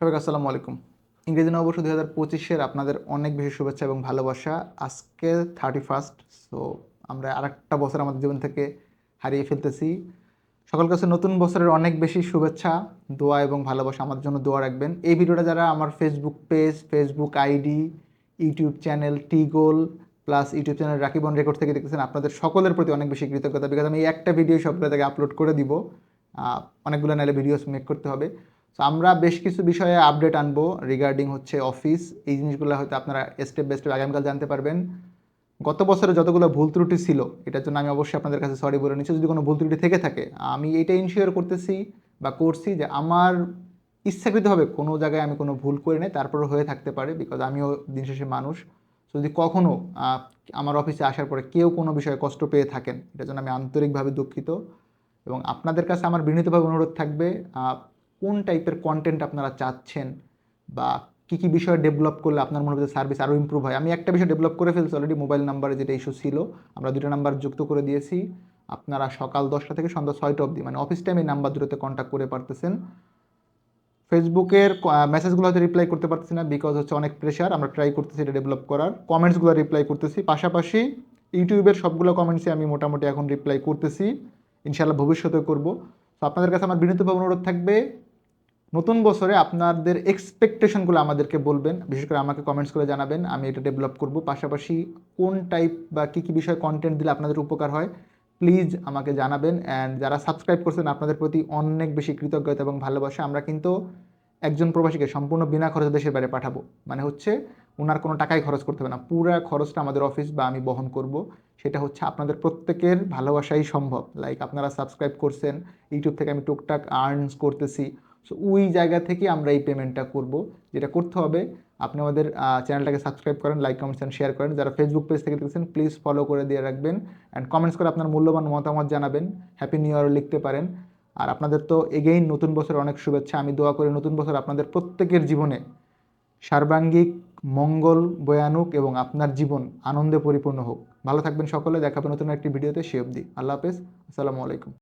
সবাইকে আসসালামু আলাইকুম। ইংরেজি নববর্ষ দুই হাজার পঁচিশের আপনাদের অনেক বেশি শুভেচ্ছা এবং ভালোবাসা। আজকে থার্টি ফার্স্ট সো আমরা আরেকটা বছর আমাদের জীবন থেকে হারিয়ে ফেলতেছি। সকল কাছে নতুন বছরের অনেক বেশি শুভেচ্ছা, দোয়া এবং ভালোবাসা আমার জন্য দোয়া রাখবেন। এই ভিডিওটা যারা আমার Facebook page Facebook ID YouTube channel টিগোল plus YouTube channel রাকিবন record থেকে দেখতেছেন, আপনাদের সকলের প্রতি অনেক বেশি কৃতজ্ঞতা বিকজ আমি একটা ভিডিও সবগুলো থেকে আপলোড করে দিব। অনেকগুলো নাহলে ভিডিওস মেক করতে হবে। সো আমরা বেশ কিছু বিষয়ে আপডেট আনব রিগার্ডিং হচ্ছে অফিস এই জিনিসগুলো হয়তো আপনারা স্টেপ বাই স্টেপ আগামীকাল জানতে পারবেন। গত বছরে যতগুলো ভুল ত্রুটি ছিল, এটার জন্য আমি অবশ্যই আপনাদের কাছে সরি বলে নিচ্ছি। যদি কোনো ভুল ত্রুটি থেকে থাকে, আমি এটা ইনশিওর করতেছি বা করছি যে আমার ইচ্ছাকৃতভাবে কোনো জায়গায় আমি কোনো ভুল করে নেই তারপরে হয়ে থাকতে পারে বিকজ আমিও দিন শেষে মানুষ। যদি কখনও আমার অফিসে আসার পরে কেউ কোনো বিষয়ে কষ্ট পেয়ে থাকেন, এটার জন্য আমি আন্তরিকভাবে দুঃখিত। এবং আপনাদের কাছে আমার বিনীতভাবে অনুরোধ থাকবে কোন টাইপের কন্টেন্ট আপনারা চাচ্ছেন বা কী কী বিষয়ে ডেভেলপ করলে আপনার মনে হচ্ছে সার্ভিস আরও ইমপ্রুভ হয়? আমি একটা বিষয় ডেভেলপ করে ফেলছি অলরেডি মোবাইল নাম্বারে যেটা ইস্যু ছিল। আমরা দুটো নাম্বার যুক্ত করে দিয়েছি। আপনারা সকাল দশটা থেকে সন্ধ্যা ছয়টা অবধি মানে অফিস টাইমে নাম্বার দুটোতে কন্ট্যাক্ট করে পারতেছেন। ফেসবুকের মেসেজগুলো হয়তো রিপ্লাই করতে পারতেছি না বিকজ হচ্ছে অনেক প্রেশার আমরা ট্রাই করতেছি এটা ডেভেলপ করার। কমেন্টসগুলো রিপ্লাই করতেছি। পাশাপাশি ইউটিউবের সবগুলো কমেন্টসে আমি মোটামুটি এখন রিপ্লাই করতেছি। ইনশাআল্লাহ ভবিষ্যতে করব। তো আপনাদের কাছে আমার বিনীতভাবে অনুরোধ থাকবে নতুন বছরে আপনাদের এক্সপেকটেশনগুলো আমাদেরকে বলবেন। বিশেষ করে আমাকে কমেন্টস করে জানাবেন, আমি এটা ডেভেলপ করব। পাশাপাশি কোন টাইপ বা কী কী বিষয়ে কন্টেন্ট দিলে আপনাদের উপকার হয় প্লিজ আমাকে জানাবেন। অ্যান্ড যারা সাবস্ক্রাইব করছেন, আপনাদের প্রতি অনেক বেশি কৃতজ্ঞতা এবং ভালোবাসা। আমরা কিন্তু একজন প্রবাসীকে সম্পূর্ণ বিনা খরচে দেশের বাইরে পাঠাবো। মানে হচ্ছে ওনার কোনো টাকাই খরচ করতে হবে না। পুরো খরচটা আমাদের অফিস বা আমি বহন করব। সেটা হচ্ছে আপনাদের প্রত্যেকের ভালোবাসাই সম্ভব। লাইক আপনারা সাবস্ক্রাইব করছেন ইউটিউব থেকে আমি টুকটাক আর্নস করতেছি। সো ওই জায়গা থেকে আমরা এই পেমেন্টটা করব। যেটা করতে হবে, আপনি আমাদের চ্যানেলটাকে সাবস্ক্রাইব করেন লাইক কমেন্টস অ্যান্ড শেয়ার করেন। যারা ফেসবুক পেজ থেকে দেখছেন প্লিজ ফলো করে দিয়ে রাখবেন। অ্যান্ড কমেন্টস করে আপনার মূল্যবান মতামত জানাবেন। হ্যাপি নিউ ইয়ারও লিখতে পারেন। আর আপনাদের তো এগেইন নতুন বছরের অনেক শুভেচ্ছা। আমি দোয়া করি নতুন বছর আপনাদের প্রত্যেকের জীবনে সার্বাঙ্গিক, মঙ্গল বয়ানুক এবং আপনার জীবন আনন্দে পরিপূর্ণ হোক। ভালো থাকবেন সকলে। দেখাবেন নতুন একটি ভিডিওতে। সে অবধি আল্লাহ হাফেজ। আসসালামু আলাইকুম।